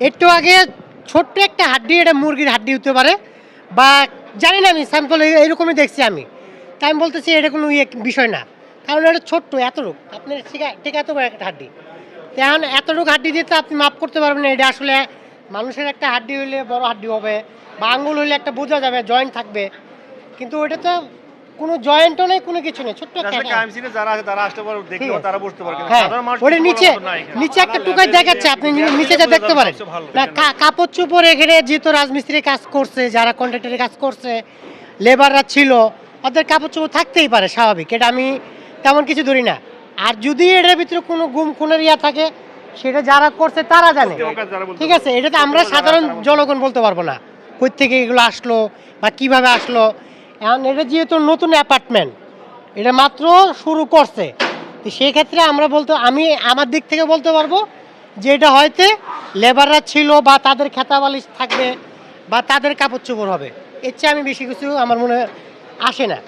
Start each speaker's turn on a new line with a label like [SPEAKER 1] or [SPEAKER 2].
[SPEAKER 1] একটু আগে ছোট্ট একটা হাড্ডি, এটা মুরগির হাড্ডি হতে পারে, বা জানি না আমি স্যাম্পল এরকমই দেখছি আমি। তাই আমি বলতেছি এটা কোনো ইয়ে বিষয় না। কারণ এটা ছোট্ট এতটুক আপনার ঠিক এত বড় একটা হাড্ডি। এখন এতটুক হাড্ডি দিয়ে তো আপনি মাপ করতে পারবেন না। এটা আসলে মানুষের একটা হাড্ডি হইলে বড় হাড্ডি হবে, বা আঙুল হইলে একটা বোঝা যাবে জয়েন্ট থাকবে। কিন্তু ওইটা তো কোনো জয়েন্টও নেই কোনো কিছু নেই ছোট্ট একটা
[SPEAKER 2] আসলে
[SPEAKER 1] হাড্ডি।
[SPEAKER 2] ক্রাইম সিনে যারা আছে তারা আসতে পারে দেখতে পারে তারা বুঝতে পারে কিন্তু
[SPEAKER 1] হ্যাঁ
[SPEAKER 2] সাধারণ মানুষ
[SPEAKER 1] ওটা নিচে। নিচে একটা টুকাই দেখাচ্ছে আপনি নি- নিচেটা দেখতে পারেন। কাপড় চোপড় এখানে যেহেতু রাজমিস্ত্রি কাজ করছে যারা কন্ট্রাক্টরের কাজ করছে লেবাররা ছিল ওদের কাপড় চোপড় থাকতেই পারে স্বাভাবিক। এটা আমি তেমন কিছু ধরি না। আর যদি এটার ভিতরে কোনো গুম খুনের ইয়া থাকে সেটা যারা করছে তারা জানে। ঠিক আছে এটা তো আমরা সাধারণ জনগণ বলতে পারব না। কই থেকে এগুলো আসলো বা কীভাবে আসলো এখন এটা যেহেতু নতুন অ্যাপার্টমেন্ট, এটা মাত্র শুরু করছে। তো সেক্ষেত্রে আমরা বলতে, আমি আমার দিক থেকে বলতে পারব যে এটা হয়তো লেবাররা ছিল বা তাদের খেতাবালিশ থাকবে বা তাদের কাপড় চোপড় হবে। এর চেয়ে আমি বেশি কিছু আমার মনে আসে না।